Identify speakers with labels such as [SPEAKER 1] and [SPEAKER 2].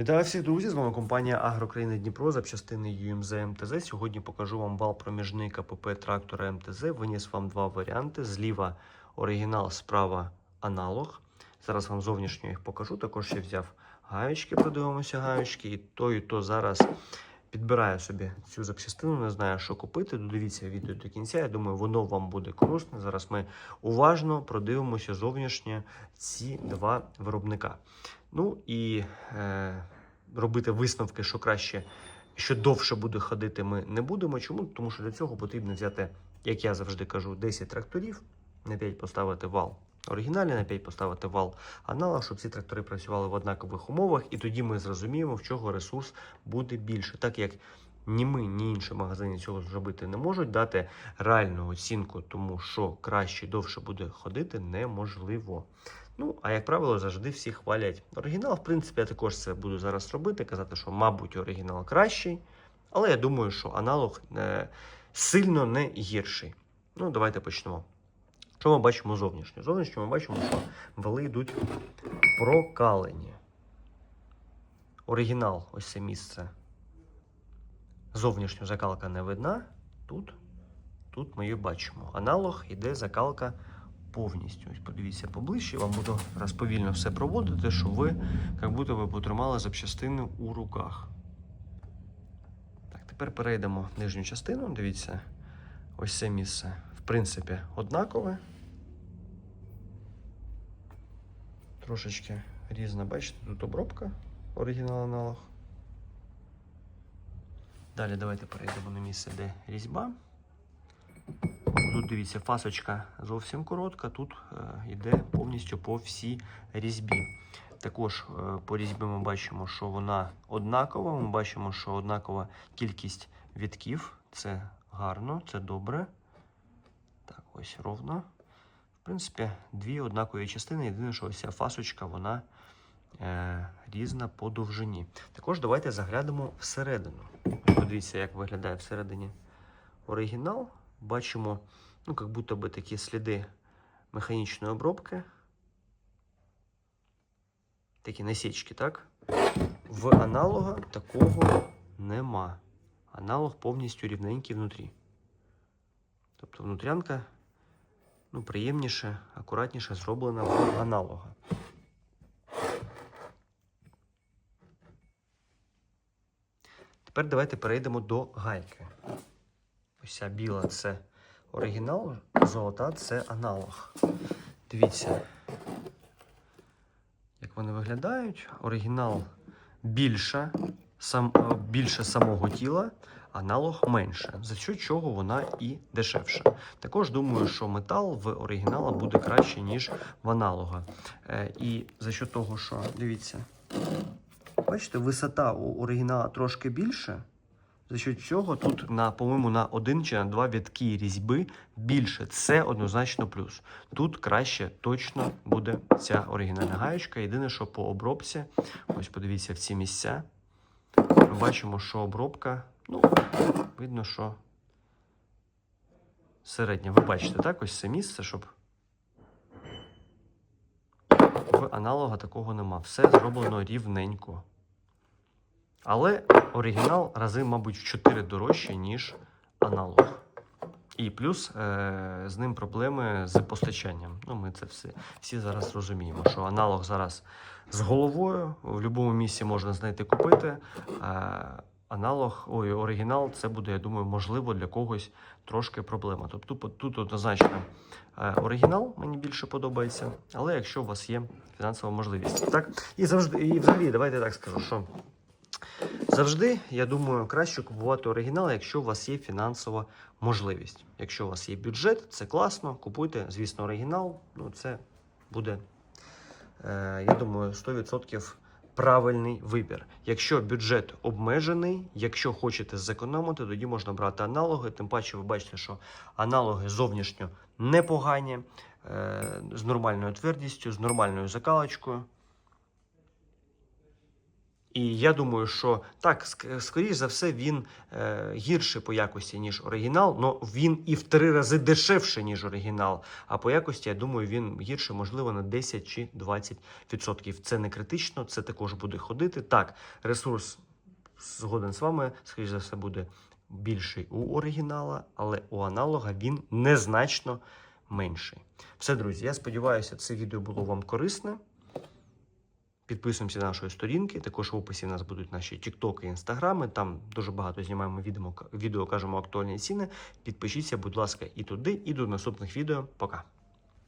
[SPEAKER 1] Вітаю всіх друзі! З вами компанія Агрокраїни Дніпро запчастини UMZ МТЗ. Сьогодні покажу вам вал проміжний КПП трактора МТЗ. Виніс вам два варіанти: зліва оригінал, справа аналог. Зараз вам зовнішньо їх покажу. Також я взяв гаючки, подивимося гаючки. І то, і то зараз підбираю собі цю запчастину, не знаю, що купити. Додивіться відео до кінця. Я думаю, воно вам буде корисне. Зараз ми уважно продивимося зовнішнє ці два виробника. Ну і е, робити висновки, що краще, що довше буде ходити, ми не будемо. Чому? Тому що для цього потрібно взяти, як я завжди кажу, 10 тракторів, на 5 поставити вал оригінальний, на 5 поставити вал аналог, щоб ці трактори працювали в однакових умовах, і тоді ми зрозуміємо, в чого ресурс буде більше. Так як ні ми, ні інші магазини цього зробити не можуть, дати реальну оцінку, тому що краще довше буде ходити, неможливо. Ну, а як правило, завжди всі хвалять оригінал. В принципі, я також це буду зараз робити, казати, що, мабуть, оригінал кращий. Але я думаю, що аналог е, сильно не гірший. Ну, давайте почнемо. Що ми бачимо зовнішньо? Зовнішньо ми бачимо, що вали йдуть прокалені. Оригінал, ось це місце. Зовнішньо закалка не видна. Тут, тут ми її бачимо. Аналог іде закалка повністю. Подивіться поближче, вам буду раз повільно все проводити, щоб ви як будто ви потримали запчастини у руках. Так, тепер перейдемо в нижню частину. Дивіться, ось це місце. В принципі, однакове. Трошечки різна, бачите, тут обробка, оригінал аналог. Далі давайте перейдемо на місце, де різьба. Тут дивіться, фасочка зовсім коротка, тут е, йде повністю по всій різьбі. Також е, по різьбі ми бачимо, що вона однакова. Ми бачимо, що однакова кількість вітків. Це гарно, це добре. Так, ось ровно. В принципі, дві однакові частини. Єдине, що ось ця фасочка, вона е, різна по довжині. Також давайте заглянемо всередину. Подивіться, як виглядає всередині оригінал. Бачимо, ну, як будто би такі сліди механічної обробки. Такі насічки, так? В аналога такого нема. Аналог повністю рівненький внутрі. Тобто внутрянка ну, приємніше, акуратніше зроблена в аналога. Тепер давайте перейдемо до гайки. Ця біла це оригінал, золота це аналог. Дивіться, як вони виглядають. Оригінал більша, сам, е, більше самого тіла, аналог менше, за що чого вона і дешевша. Також думаю, що метал в оригінала буде краще, ніж в аналога. Е, і за що того, що дивіться, бачите, висота у оригінала трошки більше. За що цього тут, на, по-моєму, на один чи на два вітки різьби більше. Це однозначно плюс. Тут краще точно буде ця оригінальна гаєчка. Єдине, що по обробці, ось подивіться в ці місця. Ми бачимо, що обробка, ну, видно, що середня. Ви бачите, так? Ось це місце, щоб. В аналога такого нема. Все зроблено рівненько. Але оригінал рази, мабуть, в 4 дорожче, ніж аналог. І плюс е- з ним проблеми з постачанням. Ну, ми це все, всі зараз розуміємо, що аналог зараз з головою в будь-якому місці можна знайти купити. Е- аналог, ой, оригінал, це буде, я думаю, можливо для когось трошки проблема. Тобто тут, тут однозначно е, оригінал мені більше подобається, але якщо у вас є фінансова можливість. Так? І завжди, і взагалі, давайте так скажу, що. Завжди, я думаю, краще купувати оригінал, якщо у вас є фінансова можливість. Якщо у вас є бюджет, це класно. Купуйте, звісно, оригінал. Ну, це буде, е, я думаю, 100% правильний вибір. Якщо бюджет обмежений, якщо хочете зекономити, тоді можна брати аналоги. Тим паче, ви бачите, що аналоги зовнішньо непогані, е, з нормальною твердістю, з нормальною закалочкою. І я думаю, що так, скоріш за все, він е, гірший по якості, ніж оригінал, але він і в три рази дешевше, ніж оригінал. А по якості, я думаю, він гірше, можливо, на 10 чи 20%. Це не критично, це також буде ходити. Так, ресурс згоден з вами, скоріш за все, буде більший у оригінала, але у аналога він незначно менший. Все, друзі, я сподіваюся, це відео було вам корисне. Підписуємося на нашої сторінки. Також в описі у нас будуть наші і інстаграми. Там дуже багато знімаємо відео, відео кажемо актуальні ціни. Підпишіться, будь ласка, і туди, і до наступних відео. Пока.